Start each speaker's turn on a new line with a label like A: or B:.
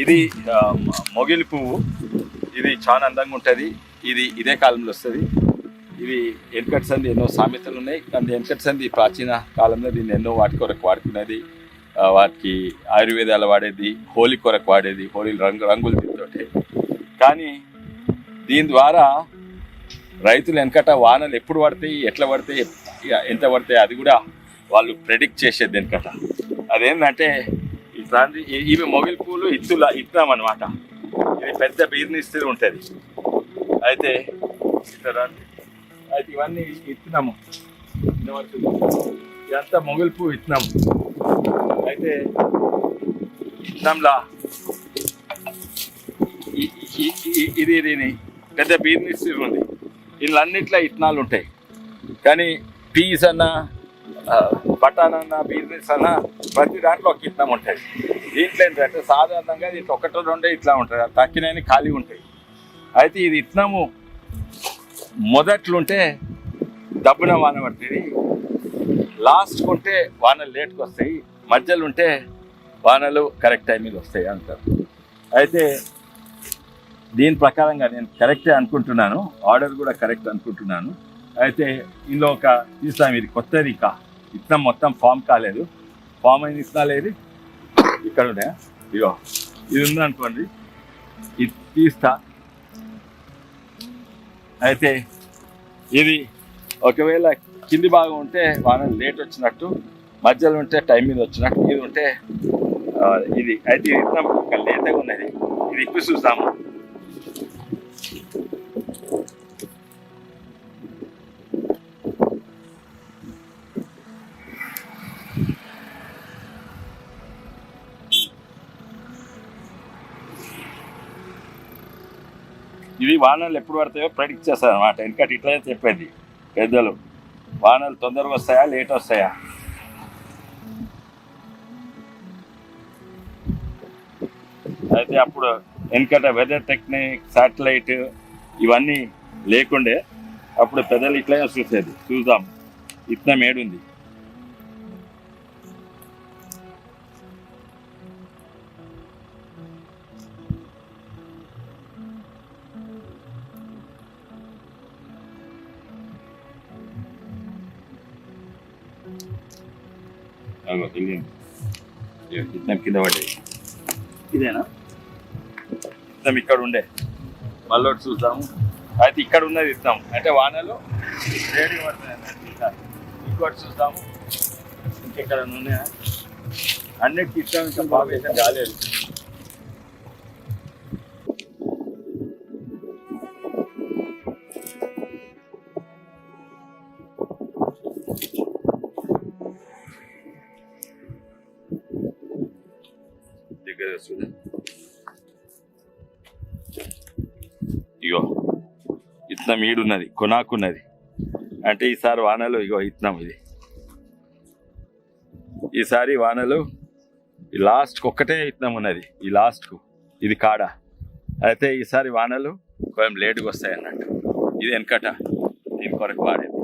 A: ఇది మొగిలి పువ్వు. ఇది చాలా అందంగా ఉంటుంది. ఇది ఇదే కాలంలో వస్తుంది. ఇది వెనకటి సంది ఎన్నో సామెతలు ఉన్నాయి. కానీ వెనకటి సంది ప్రాచీన కాలంలో దీన్ని ఎన్నో వాటి కొరకు వాడుకునేది వాటికి ఆయుర్వేదాలు వాడేది హోలీ కొరకు వాడేది హోలీ రంగు రంగులు దీంతోటి. కానీ దీని ద్వారా రైతులు వెనకట వానలు ఎప్పుడు పడతాయి ఎట్లా పడతాయి ఇక ఎంత పడతాయి అది కూడా వాళ్ళు ప్రెడిక్ట్ చేసేది వెనకట అదేంటంటే ఇట్లాంటి ఇవి మొగిలి పూలు ఇత్తుల ఇత్తాం అనమాట ఇది పెద్ద బీర్నిస్తూ ఉంటుంది. అయితే రండి. అయితే ఇవన్నీ ఇస్తున్నాము ఇంతవరకు ఇదంతా మొగిలి పువ్వు ఇస్తున్నాము అయితే ఇత్తంలా. ఇది దీని పెద్ద బీర్నిస్తూ ఉంది. వీళ్ళన్నిట్లో ఇత్తనాలు ఉంటాయి కానీ పీస్ అన్న ఆ, బటాన్ అన్న బిజినెస్ ప్రతి దాంట్లో ఒక ఇట్లా ఉంటుంది దీంట్లో ఏంటంటే సాధారణంగా దీంట్లో ఒకటో రెండే ఇట్లా ఉంటుంది తక్కినవి ఖాళీ ఉంటాయి. అయితే ఇది ఇట్నము మొదట్లుంటే డబ్బున వాన పడుతుంది. లాస్ట్ ఉంటే వానలు లేట్కి వస్తాయి. మధ్యలో ఉంటే వానలు కరెక్ట్ టైమింగ్ వస్తాయి అంటారు. అయితే దీని ప్రకారంగా నేను కరెక్టే అనుకుంటున్నాను. ఆర్డర్ కూడా కరెక్ట్ అనుకుంటున్నాను. అయితే ఇందులో ఒక ఇస్లాం ఇది కొత్తది కా ఇత్తనం మొత్తం ఫామ్ కాలేదు. ఫామ్ అయిన ఇత్తనాలు ఏది? ఇక్కడ ఉన్నాయా ఇగో ఇది ఉందనుకోండి ఇది తీస్తా. అయితే ఇది ఒకవేళ కింది భాగం ఉంటే వాన లేట్ వచ్చినట్టు మధ్యలో ఉంటే టైం మీద వచ్చినట్టు ఇది ఉంటే ఇది. అయితే ఇది ఇత్తనం ఒక లేతగా ఉన్నది. ఇది ఇప్పి చూస్తాము ఇవి వానలు ఎప్పుడు పడతాయో ప్రెడిక్ట్ చేస్తారు అనమాట ఎందుకంటే ఇట్లనే చెప్పేది పెద్దలు. వానలు తొందరగా వస్తాయా లేట్ వస్తాయా? అయితే అప్పుడు ఎందుకంటే వెదర్ టెక్నిక్ శాటిలైట్ ఇవన్నీ లేకుండే అప్పుడు పెద్దలు ఇట్లనే చూసేది. చూద్దాం. ఇట్లా మేడుంది. కింద పడ్డాయి. ఇదేనా? ఇద్దాం ఇక్కడ ఉండే. మళ్ళీ ఒకటి చూద్దాము అయితే ఇక్కడ ఉన్నది ఇద్దాం అంటే వానలో వేడి పడుతున్నాయి ఇంకోటి చూద్దాము ఇంకెక్కడ ఉన్నాయా? అన్నిటికి ఇస్తాం ఇంకా బాగా కాలేదు దగ్గర చూడండి ఇగో ఇత్తనం ఈడున్నది కొనాకున్నది అంటే ఈసారి వానలు ఇగో ఇత్తనం ఇది ఈసారి వానలు ఈ లాస్ట్కి ఒక్కటే ఇత్తనం ఉన్నది ఈ లాస్ట్కు ఇది కాడ అయితే ఈసారి వానలు కొంచెం లేటుగా వస్తాయి అన్నట్టు ఇది వెనకట దీని కొరకు వాడేది